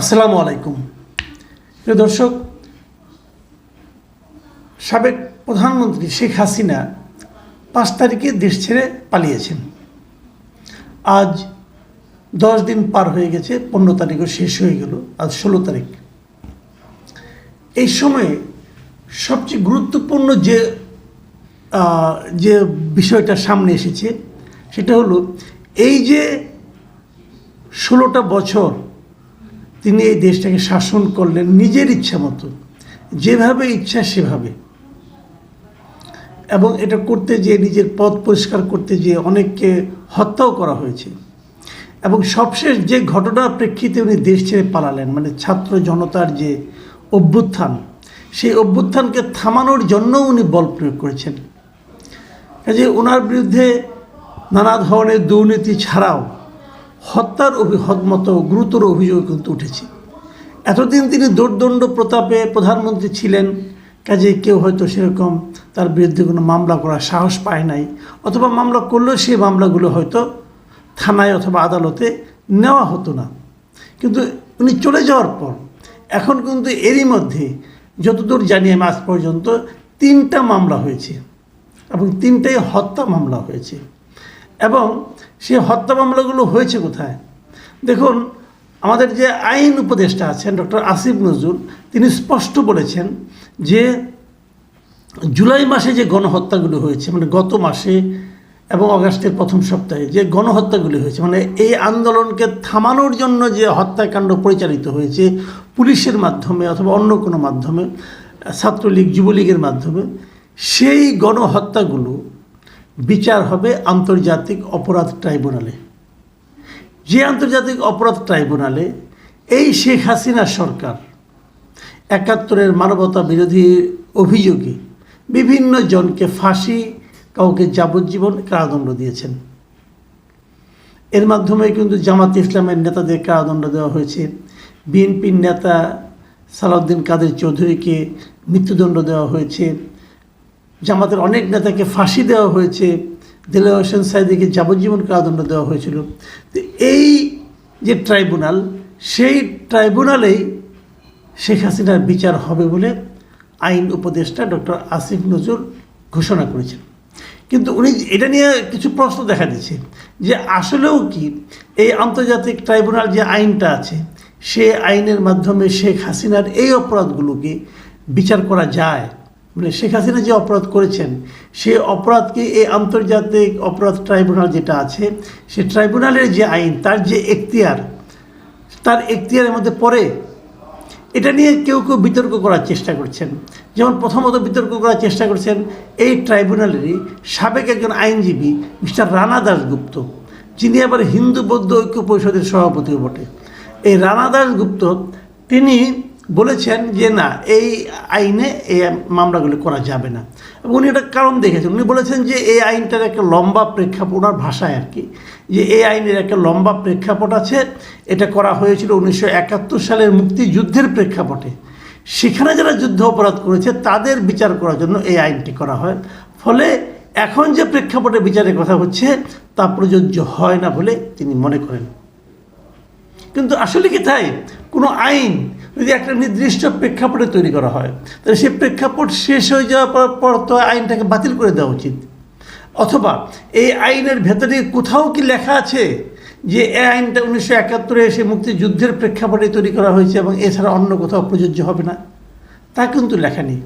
আসসালামু আলাইকুম। প্রিয় দর্শক, সাবেক প্রধানমন্ত্রী শেখ হাসিনা পাঁচ তারিখে দেশ ছেড়ে পালিয়েছেন। আজ দশ দিন পার হয়ে গেছে, পনেরো তারিখও শেষ হয়ে গেল, আজ ষোলো তারিখ। এই সময়ে সবচেয়ে গুরুত্বপূর্ণ যে যে বিষয়টা সামনে এসেছে, সেটা হলো এই যে ষোলোটা বছর তিনি এই দেশটাকে শাসন করলেন নিজের ইচ্ছা মতো। যেভাবে ইচ্ছা সেভাবে। এবং এটা করতে যেয়ে, নিজের পথ পরিষ্কার করতে যেয়ে অনেককে হত্যাও করা হয়েছে। এবং সবশেষ যে ঘটনার প্রেক্ষিতে উনি দেশ ছেড়ে পালালেন মানে ছাত্র জনতার যে অভ্যুত্থান, সেই অভ্যুত্থানকে থামানোর জন্য উনি বল প্রয়োগ করেছেন। কাজে ওনার বিরুদ্ধে নানা ধরনের দুর্নীতি ছাড়াও হত্যার মতো গুরুতর অভিযোগ কিন্তু উঠেছে। এতদিন তিনি দোর্দণ্ড প্রতাপে প্রধানমন্ত্রী ছিলেন কাজে কেউ হয়তো সেরকম তার বিরুদ্ধে কোনো মামলা করার সাহস পায় নাই, অথবা মামলা করলেও সেই মামলাগুলো হয়তো থানায় অথবা আদালতে নেওয়া হতো না। কিন্তু উনি চলে যাওয়ার পর, এখন কিন্তু এরই মধ্যে যতদূর জানি আমি আজ পর্যন্ত তিনটা মামলা হয়েছে এবং তিনটাই হত্যা মামলা হয়েছে। এবং সেই হত্যা মামলাগুলো হয়েছে কোথায়? দেখুন, আমাদের যে আইন উপদেষ্টা আছেন ডক্টর আসিফ নজরুল, তিনি স্পষ্ট বলেছেন যে জুলাই মাসে যে গণহত্যাগুলো হয়েছে মানে গত মাসে এবং অগাস্টের প্রথম সপ্তাহে যে গণহত্যাগুলি হয়েছে মানে এই আন্দোলনকে থামানোর জন্য যে হত্যাকাণ্ড পরিচালিত হয়েছে পুলিশের মাধ্যমে অথবা অন্য কোনো মাধ্যমে, ছাত্রলীগ, যুবলীগের মাধ্যমে, সেই গণহত্যাগুলো বিচার হবে আন্তর্জাতিক অপরাধ ট্রাইব্যুনালে। যে আন্তর্জাতিক অপরাধ ট্রাইব্যুনালে এই শেখ হাসিনা সরকার একাত্তরের মানবতা বিরোধী অভিযোগে বিভিন্ন জনকে ফাঁসি, কাউকে যাবজ্জীবন কারাদণ্ড দিয়েছেন। এর মাধ্যমে কিন্তু জামাত ইসলামের নেতাদের কারাদণ্ড দেওয়া হয়েছে। বিএনপির নেতা সালাউদ্দিন কাদের চৌধুরীকে মৃত্যুদণ্ড দেওয়া হয়েছে। জামাতের অনেক নেতাকে ফাঁসি দেওয়া হয়েছে দিলওয়ার হোসেন সাইদিকে যাবজ্জীবন কারাদণ্ড দেওয়া হয়েছিল। তো এই যে ট্রাইব্যুনাল, সেই ট্রাইব্যুনালেই শেখ হাসিনার বিচার হবে বলে আইন উপদেষ্টা ডক্টর আসিফ নজরুল ঘোষণা করেছেন। কিন্তু উনি এটা নিয়ে কিছু প্রশ্ন দেখা দিচ্ছে যে আসলেও কি এই আন্তর্জাতিক ট্রাইব্যুনাল যে আইনটা আছে, সে আইনের মাধ্যমে শেখ হাসিনার এই অপরাধগুলোকে বিচার করা যায়? মানে শেখ হাসিনা যে অপরাধ করেছেন, সেই অপরাধকে এই আন্তর্জাতিক অপরাধ ট্রাইব্যুনাল যেটা আছে সে ট্রাইব্যুনালের যে আইন, তার যে এখতিয়ার, তার এখতিয়ারের মধ্যে পড়ে, এটা নিয়ে কেউ কেউ বিতর্ক করার চেষ্টা করছেন। যেমন প্রথমত বিতর্ক করার চেষ্টা করছেন এই ট্রাইব্যুনালেরই সাবেক একজন আইনজীবী মিস্টার রানা দাসগুপ্ত যিনি আবার হিন্দু বৌদ্ধ ঐক্য পরিষদের সভাপতিও বটে। এই রানা দাসগুপ্ত তিনি বলেছেন যে না, এই আইনে এই মামলাগুলি করা যাবে না। এবং উনি একটা কারণ দেখেছেন। উনি বলেছেন যে এই আইনটার একটা লম্বা প্রেক্ষাপট, ওনার ভাষায় আর কি, যে এই আইনের একটা লম্বা প্রেক্ষাপট আছে। এটা করা হয়েছিল উনিশশো একাত্তর সালের মুক্তিযুদ্ধের প্রেক্ষাপটে। সেখানে যারা যুদ্ধ অপরাধ করেছে, তাদের বিচার করার জন্য এই আইনটি করা হয়। ফলে এখন যে প্রেক্ষাপটে বিচারের কথা হচ্ছে, তা প্রযোজ্য হয় না বলে তিনি মনে করেন। কিন্তু আসলে কি তাই? কোনো আইন যদি একটা নির্দিষ্ট প্রেক্ষাপটে তৈরি করা হয়, তাহলে সেই প্রেক্ষাপট শেষ হয়ে যাওয়ার পর তো আইনটাকে বাতিল করে দেওয়া উচিত। অথবা এই আইনের ভেতরে কোথাও কি লেখা আছে যে এই আইনটা উনিশশো একাত্তরে এসে মুক্তিযুদ্ধের প্রেক্ষাপটে তৈরি করা হয়েছে এবং এছাড়া অন্য কোথাও প্রযোজ্য হবে না? তা কিন্তু লেখা নেই।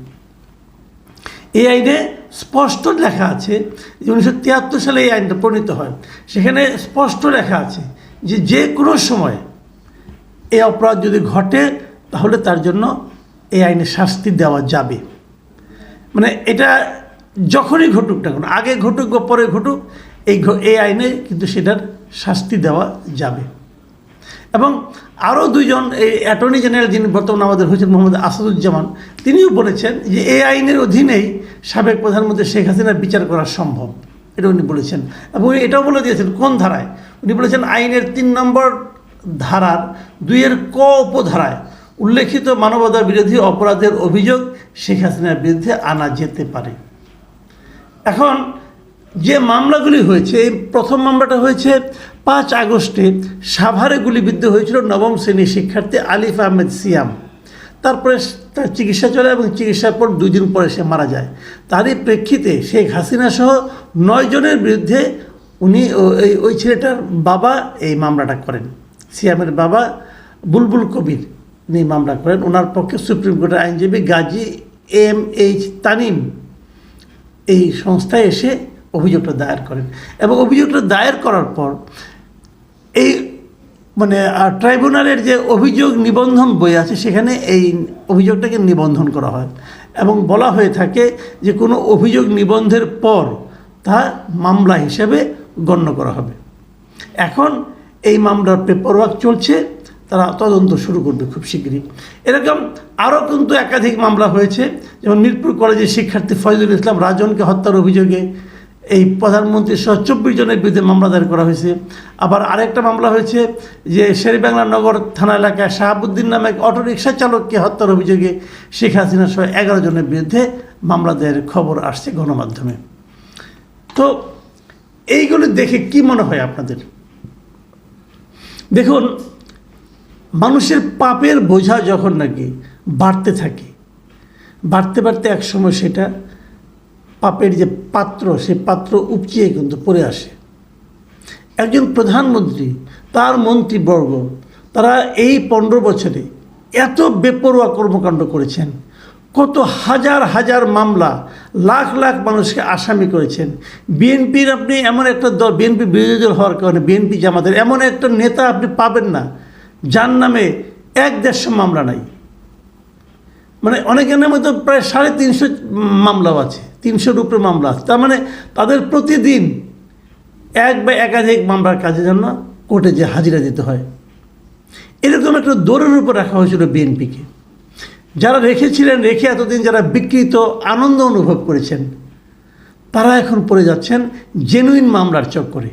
এই আইনে স্পষ্ট লেখা আছে যে উনিশশো তিয়াত্তর সালে এই আইনটা প্রণীত হয়। সেখানে স্পষ্ট লেখা আছে যে যে কোনো সময় এই অপরাধ যদি ঘটে তাহলে তার জন্য এই আইনে শাস্তি দেওয়া যাবে। মানে এটা যখনই ঘটুক না কেন, আগে ঘটুক বা পরে ঘটুক, এই এই আইনে কিন্তু সেটার শাস্তি দেওয়া যাবে। এবং আরও দুইজন, এই অ্যাটর্নি জেনারেল যিনি বর্তমানে আমাদের হয়েছেন মোহাম্মদ আসাদুজ্জামান, তিনিও বলেছেন যে এই আইনের অধীনেই সাবেক প্রধানমন্ত্রী শেখ হাসিনার বিচার করা সম্ভব। এটা উনি বলেছেন। এবং উনি এটাও বলে দিয়েছেন, কোন ধারায়? উনি বলেছেন আইনের তিন নম্বর ধারার দুইয়ের ক উপধারায় উল্লেখিত মানবতা বিরোধী অপরাধের অভিযোগ শেখ হাসিনার বিরুদ্ধে আনা যেতে পারে। এখন যে মামলাগুলি হয়েছে, এই প্রথম মামলাটা হয়েছে পাঁচ আগস্টে সাভারে গুলিবিদ্ধ হয়েছিল নবম শ্রেণির শিক্ষার্থী আলিফ আহমেদ সিয়াম। তারপরে তার চিকিৎসা চলে এবং চিকিৎসার পর দুই দিন পরে সে মারা যায়। তারই প্রেক্ষিতে শেখ হাসিনা সহ নয় জনের বিরুদ্ধে উনি ও- এই, ওই ছেলেটার বাবা এই মামলাটা করেন। সিয়ামের বাবা বুলবুল কবির। উনি মামলা করেন। ওনার পক্ষে সুপ্রিম কোর্টের আইনজীবী গাজী এম এইচ তানিম এই সংস্থায় এসে অভিযোগটা দায়ের করেন। এবং অভিযোগটা দায়ের করার পর এই মানে ট্রাইব্যুনালের যে অভিযোগ নিবন্ধন বই আছে, সেখানে এই অভিযোগটাকে নিবন্ধন করা হয়। এবং বলা হয়ে থাকে যে কোনো অভিযোগ নিবন্ধের পর তা মামলা হিসেবে গণ্য করা হবে। এখন এই মামলার পেপার ওয়ার্ক চলছে। তারা তদন্ত শুরু করবে খুব শীঘ্রই এরকম আরও কিন্তু একাধিক মামলা হয়েছে, যেমন মিরপুর কলেজের শিক্ষার্থী ফয়জুল ইসলাম রাজনকে হত্যার অভিযোগে এই প্রধানমন্ত্রী সহ চব্বিশ জনের বিরুদ্ধে মামলা দায়ের করা হয়েছে। আবার আরেকটা মামলা হয়েছে যে শেরবাংলা নগর থানা এলাকায় শাহাবুদ্দিন নামে এক অটোরিকশা চালককে হত্যার অভিযোগে শেখ হাসিনা সহ এগারো জনের বিরুদ্ধে মামলা দায়ের খবর আসছে গণমাধ্যমে। তো এইগুলো দেখে কি মনে হয় আপনাদের? দেখুন মানুষের পাপের বোঝা যখন নাকি বাড়তে থাকে, বাড়তে বাড়তে এক সময় সেটা পাপের যে পাত্র, সে পাত্র উপচিয়ে কিন্তু পড়ে আসে। একজন প্রধানমন্ত্রী, তার মন্ত্রীবর্গ, তারা এই পনেরো বছরে এত বেপরোয়া কর্মকাণ্ড করেছেন, কত হাজার হাজার মামলা, লাখ লাখ মানুষকে আসামি করেছেন। বিএনপির আপনি এমন একটা দল, বিএনপি বিরোধী দল হওয়ার কারণে বিএনপি জামাতের এমন একটা নেতা আপনি পাবেন না। যার নামে এক দেড়শো মামলা নাই। মানে অনেকের নামে তো প্রায় সাড়ে তিনশো মামলাও আছে, তিনশোর উপরে মামলা আছে। তার মানে তাদের প্রতিদিন এক বা একাধিক মামলার কাজের জন্য কোর্টে যে হাজিরা দিতে হয়। এরকম একটা দৌড়ের উপর রাখা হয়েছিল বিএনপিকে। যারা রেখেছিলেন, রেখে এতদিন যারা বিকৃত আনন্দ অনুভব করেছেন, তারা এখন পড়ে যাচ্ছেন জেনুইন মামলার চক্করে।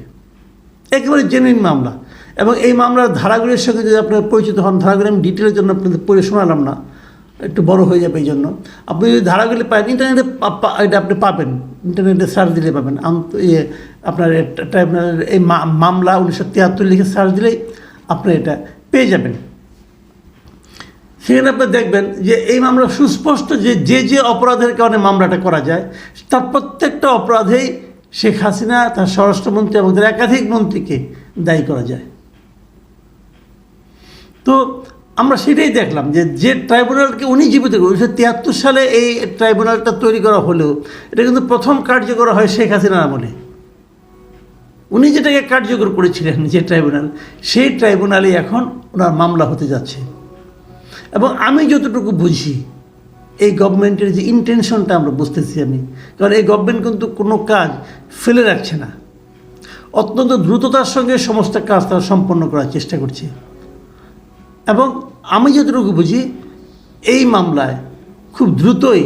একেবারে জেনুইন মামলা। এবং এই মামলার ধারাগুলির সঙ্গে যদি আপনারা পরিচিত হন, ধারাগুলি আমি ডিটেলের জন্য আপনাদের পড়ে শোনালাম না, একটু বড় হয়ে যাবে এই জন্য। আপনি যদি ধারাগুলি পান ইন্টারনেটে এটা আপনি পাবেন ইন্টারনেটে সার্চ দিলে পাবেন। ইয়ে আপনার ট্রাইব্যুনালের এই মামলা উনিশশো তিয়াত্তর লিখে সার্চ দিলেই আপনি এটা পেয়ে যাবেন। সেখানে আপনি দেখবেন যে এই মামলা সুস্পষ্ট যে যে যে অপরাধের কারণে মামলাটা করা যায়, তার প্রত্যেকটা অপরাধেই শেখ হাসিনা, তার স্বরাষ্ট্রমন্ত্রী এবং তার একাধিক মন্ত্রীকে দায়ী করা যায়। তো আমরা সেটাই দেখলাম যে যে ট্রাইব্যুনালকে উনি জীবিত করে উনিশশো তিয়াত্তর সালে এই ট্রাইব্যুনালটা তৈরি করা হলেও এটা কিন্তু প্রথম কার্যকর হয় শেখ হাসিনার আমলে। উনি যেটাকে কার্যকর করেছিলেন, যে ট্রাইব্যুনাল, সেই ট্রাইব্যুনালে এখন ওনার মামলা হতে যাচ্ছে। এবং আমি যতটুকু বুঝি, এই গভর্নমেন্টের যে ইন্টেনশনটা আমরা বুঝতেছি আমি, কারণ এই গভর্নমেন্ট কিন্তু কোনো কাজ ফেলে রাখছে না। অত্যন্ত দ্রুততার সঙ্গে সমস্ত কাজ তারা সম্পন্ন করার চেষ্টা করছে। এবং আমি যতটুকু বুঝি, এই মামলায় খুব দ্রুতই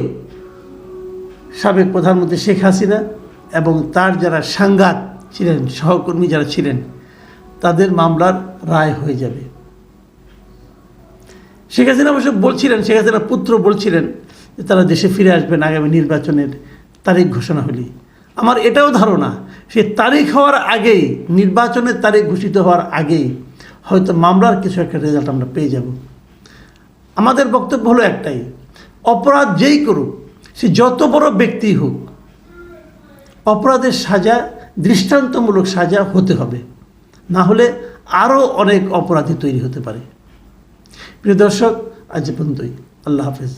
সাবেক প্রধানমন্ত্রী শেখ হাসিনা এবং তার যারা সাংঘাত ছিলেন, সহকর্মী যারা ছিলেন, তাদের মামলার রায় হয়ে যাবে। শেখ হাসিনা অবশ্য বলছিলেন, শেখ হাসিনার পুত্র বলছিলেন যে তারা দেশে ফিরে আসবেন আগামী নির্বাচনের তারিখ ঘোষণা হলে। আমার এটাও ধারণা, সে তারিখ হওয়ার আগেই, নির্বাচনের তারিখ ঘোষিত হওয়ার আগেই হয়তো মামলার কিছু একটা রেজাল্ট আমরা পেয়ে যাব। আমাদের বক্তব্য হলো একটাই, অপরাধ যেই করুক, সে যত বড় ব্যক্তি হোক, অপরাধের সাজা, দৃষ্টান্তমূলক সাজা হতে হবে। না হলে আরও অনেক অপরাধী তৈরি হতে পারে। প্রিয় দর্শক, আজ পর্যন্তই। আল্লাহ হাফেজ।